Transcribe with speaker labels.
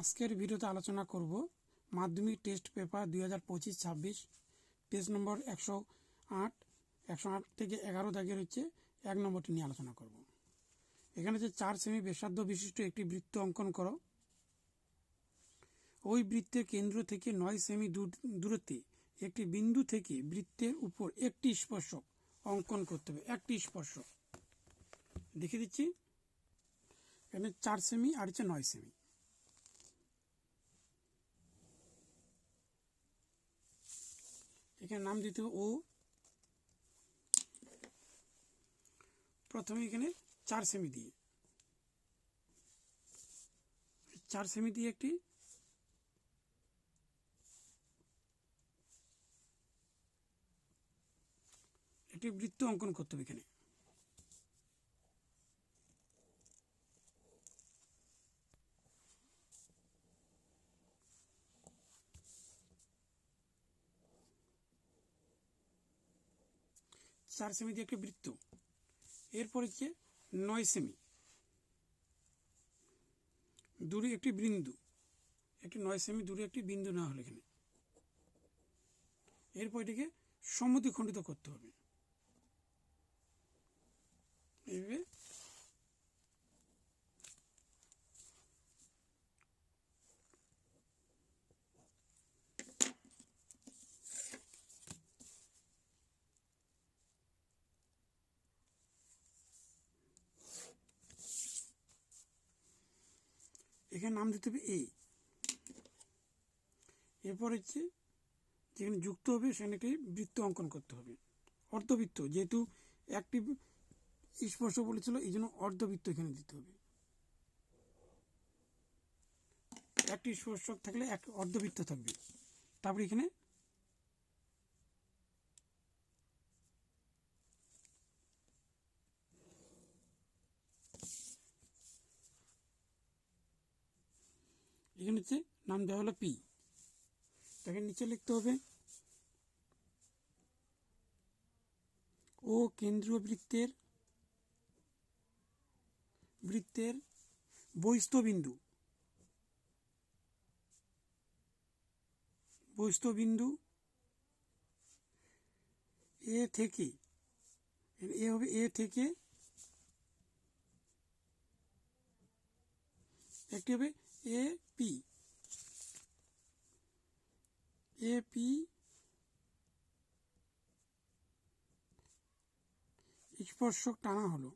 Speaker 1: আজকের ভিডিওতে আলোচনা করব মাধ্যমিক টেস্ট পেপার দুই হাজার পঁচিশ ছাব্বিশ, টেস্ট নম্বর একশো আট একশো আট থেকে এগারো দাগের হচ্ছে এক নম্বরটি নিয়ে আলোচনা করব। এখানে যে চার সেমি ব্যাসার্ধ বিশিষ্ট একটি বৃত্ত অঙ্কন করো। ওই বৃত্তের কেন্দ্র থেকে নয় সেমি দূর- দূরত্বে একটি বিন্দু থেকে বৃত্তের উপর একটি স্পর্শক অঙ্কন করতে হবে, একটি স্পর্শক। দেখে দিচ্ছি। এখানে চার সেমি আর হচ্ছে নয় সেমি এখানে নাম দিতে হবে ও। প্রথমে এখানে চার সেমি দিয়ে চার সেমি দিয়ে একটি একটি বৃত্ত অঙ্কন করতে হবে এখানে। চার সেমি দিয়ে একটি বৃত্ত। এরপর হচ্ছে নয় সেমি। দূরে একটি বিন্দু। একটি নয় সেমি দূরে একটি বিন্দু না হলে এখানে। এরপর এটিকে সম্মতি খণ্ডিত করতে হবে। এখানে নাম দিতে হবে এ। এরপর হচ্ছে, যেখানে যুক্ত হবে সেখানে একটি বৃত্ত অঙ্কন করতে হবে। অর্ধবৃত্ত, যেহেতু একটি স্পর্শ বলেছিল এই জন্য অর্ধবৃত্ত এখানে দিতে হবে। একটি স্পর্শক থাকলে এক অর্ধবৃত্ত থাকবে। তারপরে এখানে এখানে হচ্ছে নাম দেওয়া হলো পি। তাকে নিচে লিখতে হবে। ও কেন্দ্রীয় বৃত্তের বৃত্তের বহিস্থবিন্দু। বহিস্থবিন্দু এ থেকে, এ হবে এ থেকে একটি হবে এ পি এ পি স্পর্শক টানা হলো।